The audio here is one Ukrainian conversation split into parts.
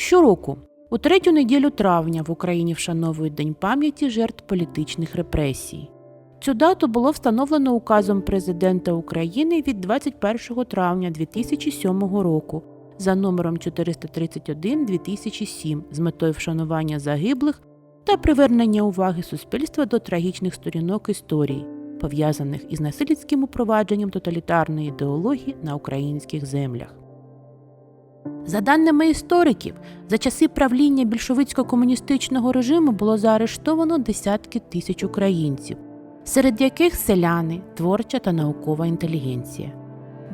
Щороку, у третю неділю травня в Україні вшановують День пам'яті жертв політичних репресій. Цю дату було встановлено указом президента України від 21 травня 2007 року за номером 431-2007 з метою вшанування загиблих та привернення уваги суспільства до трагічних сторінок історії, пов'язаних із насильницьким упровадженням тоталітарної ідеології на українських землях. За даними істориків, за часи правління більшовицько-комуністичного режиму було заарештовано десятки тисяч українців, серед яких селяни, творча та наукова інтелігенція.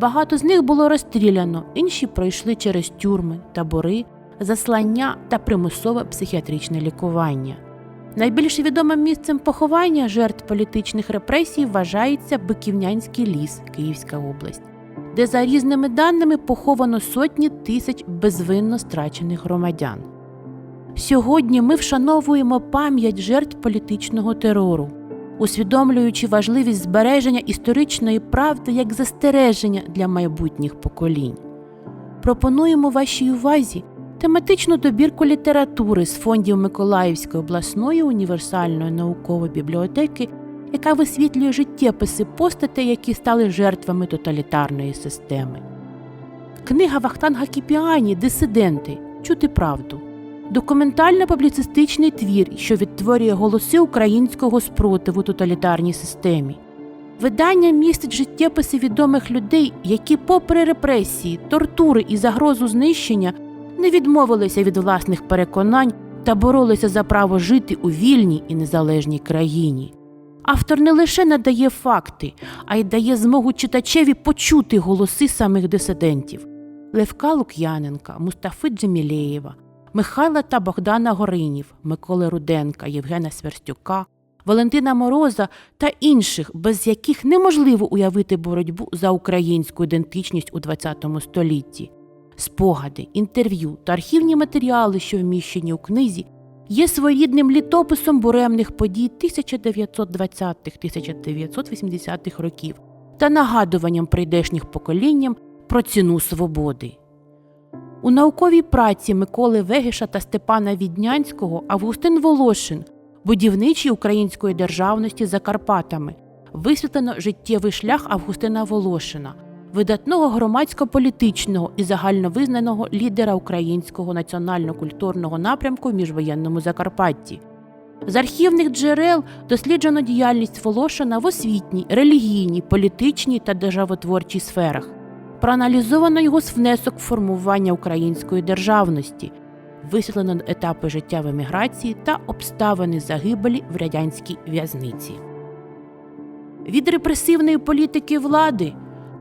Багато з них було розстріляно, інші пройшли через тюрми, табори, заслання та примусове психіатричне лікування. Найбільш відомим місцем поховання жертв політичних репресій вважається Биківнянський ліс, Київська область, де за різними даними поховано сотні тисяч безвинно страчених громадян. Сьогодні ми вшановуємо пам'ять жертв політичного терору, усвідомлюючи важливість збереження історичної правди як застереження для майбутніх поколінь. Пропонуємо вашій увазі тематичну добірку літератури з фондів Миколаївської обласної універсальної наукової бібліотеки, яка висвітлює життєписи постатей, які стали жертвами тоталітарної системи. Книга Вахтанга Кіпіані Дисиденти Чути правду. Документально-публіцистичний твір, що відтворює голоси українського спротиву тоталітарній системі. Видання містить життєписи відомих людей, які, попри репресії, тортури і загрозу знищення, не відмовилися від власних переконань та боролися за право жити у вільній і незалежній країні. Автор не лише надає факти, а й дає змогу читачеві почути голоси самих дисидентів Левка Лук'яненка, Мустафи Джемілєєва, Михайла та Богдана Горинів, Миколи Руденка, Євгена Сверстюка, Валентина Мороза та інших, без яких неможливо уявити боротьбу за українську ідентичність у XX столітті. Спогади, інтерв'ю та архівні матеріали, що вміщені у книзі, є своєрідним літописом буремних подій 1920-1980-х років та нагадуванням прийдешніх поколінням про ціну свободи. У науковій праці Миколи Вегіша та Степана Віднянського Августин Волошин будівничі української державності за Карпатами висвітлено життєвий шлях Августина Волошина, видатного громадсько-політичного і загальновизнаного лідера українського національно-культурного напрямку в міжвоєнному Закарпатті. З архівних джерел досліджено діяльність Волошина в освітній, релігійній, політичній та державотворчій сферах. Проаналізовано його внесок в формування української державності, висвітлено етапи життя в еміграції та обставини загибелі в радянській в'язниці. Від репресивної політики влади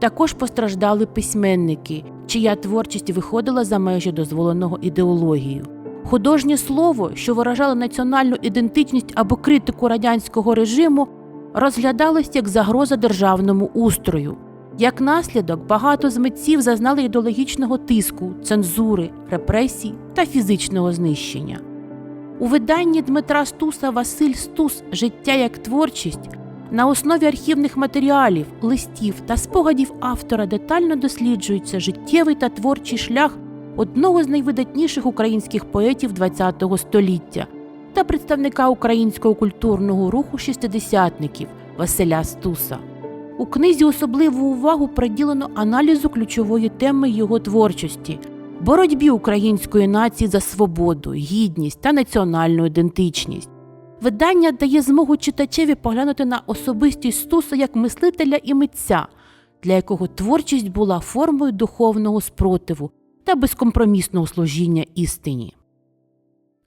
також постраждали письменники, чия творчість виходила за межі дозволеного ідеологією. Художнє слово, що виражало національну ідентичність або критику радянського режиму, розглядалось як загроза державному устрою. Як наслідок, багато з митців зазнали ідеологічного тиску, цензури, репресій та фізичного знищення. У виданні Дмитра Стуса Василь Стус Життя як творчість на основі архівних матеріалів, листів та спогадів автора детально досліджується життєвий та творчий шлях одного з найвидатніших українських поетів ХХ століття та представника українського культурного руху шістидесятників Василя Стуса. У книзі особливу увагу приділено аналізу ключової теми його творчості боротьбі української нації за свободу, гідність та національну ідентичність. Видання дає змогу читачеві поглянути на особистість Стуса як мислителя і митця, для якого творчість була формою духовного спротиву та безкомпромісного служіння істині.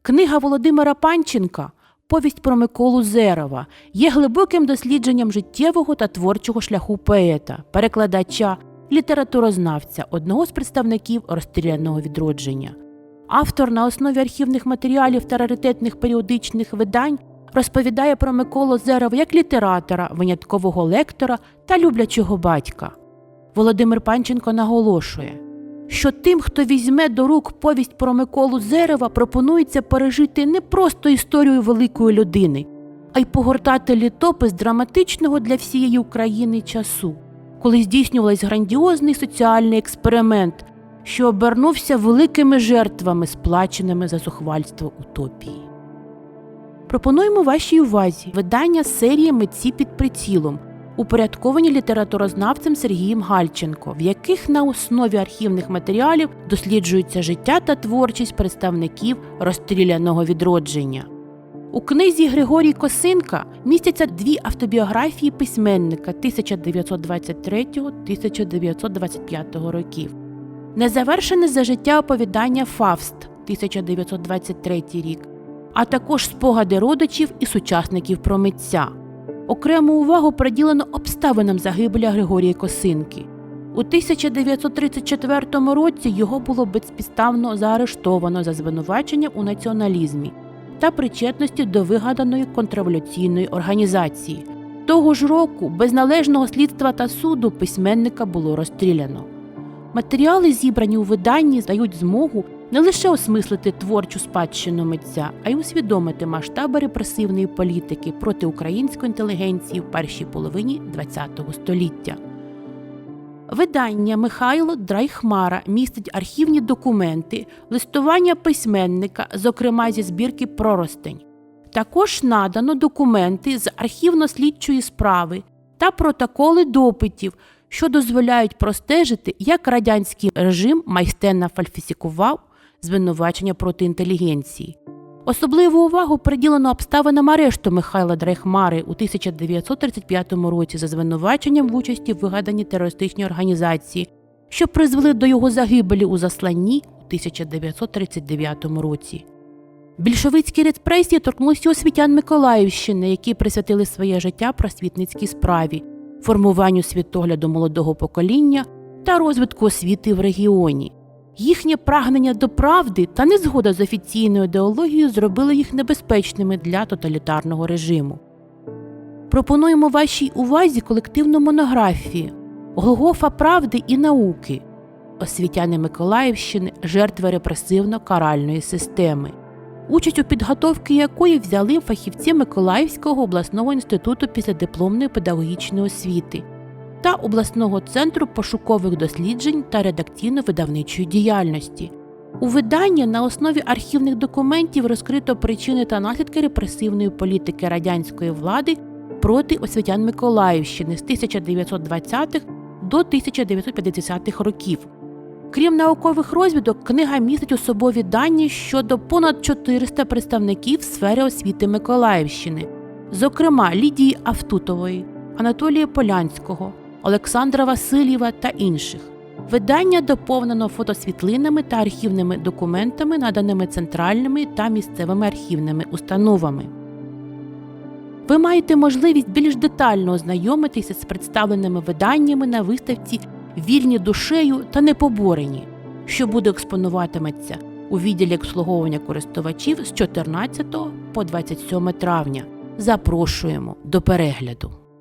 Книга Володимира Панченка Повість про Миколу Зерова є глибоким дослідженням життєвого та творчого шляху поета, перекладача, літературознавця, одного з представників розстріляного відродження. Автор на основі архівних матеріалів та раритетних періодичних видань розповідає про Миколу Зерова як літератора, виняткового лектора та люблячого батька. Володимир Панченко наголошує, що тим, хто візьме до рук повість про Миколу Зерева, пропонується пережити не просто історію великої людини, а й погортати літопис драматичного для всієї України часу, коли здійснювався грандіозний соціальний експеримент, що обернувся великими жертвами, сплаченими за зухвальство утопії. Пропонуємо вашій увазі видання серії митці під прицілом, упорядковані літературознавцем Сергієм Гальченко, в яких на основі архівних матеріалів досліджується життя та творчість представників розстріляного відродження. У книзі Григорій Косинка містяться дві автобіографії письменника 1923-1925 років. Незавершене за життя оповідання Фавст 1923 рік, а також спогади родичів і сучасників про митця. Окрему увагу приділено обставинам загибеля Григорія Косинки. У 1934 році його було безпідставно заарештовано за звинувачення у націоналізмі та причетності до вигаданої контрреволюційної організації. Того ж року без належного слідства та суду письменника було розстріляно. Матеріали, зібрані у виданні, дають змогу не лише осмислити творчу спадщину митця, а й усвідомити масштаби репресивної політики проти української інтелігенції в першій половині ХХ століття. Видання Михайло Драйхмара містить архівні документи, листування письменника, зокрема зі збірки Проростень. Також надано документи з архівно-слідчої справи та протоколи допитів, що дозволяють простежити, як радянський режим майстерно фальсифікував звинувачення проти інтелігенції. Особливу увагу приділено обставинам арешту Михайла Дрейхмари у 1935 році за звинуваченням в участі в вигаданій терористичній організації, що призвели до його загибелі у засланні у 1939 році. Більшовицькі репресії торкнулися освітян Миколаївщини, які присвятили своє життя просвітницькій справі, формуванню світогляду молодого покоління та розвитку освіти в регіоні. Їхнє прагнення до правди та незгода з офіційною ідеологією зробили їх небезпечними для тоталітарного режиму. Пропонуємо вашій увазі колективну монографію Голгофа правди і науки освітяни Миколаївщини, жертви репресивно-каральної системи, участь у підготовці якої взяли фахівці Миколаївського обласного інституту післядипломної педагогічної освіти та обласного центру пошукових досліджень та редакційно-видавничої діяльності. У виданні на основі архівних документів розкрито причини та наслідки репресивної політики радянської влади проти освітян Миколаївщини з 1920-х до 1950-х років. Крім наукових розвідок, книга містить особові дані щодо понад 400 представників сфери освіти Миколаївщини, зокрема Лідії Автутової, Анатолія Полянського, Олександра Васильєва та інших. Видання доповнено фотосвітлинами та архівними документами, наданими центральними та місцевими архівними установами. Ви маєте можливість більш детально ознайомитися з представленими виданнями на виставці Вільні душею та непоборені, що буде експонуватиметься у відділі обслуговування користувачів з 14 по 27 травня. Запрошуємо до перегляду.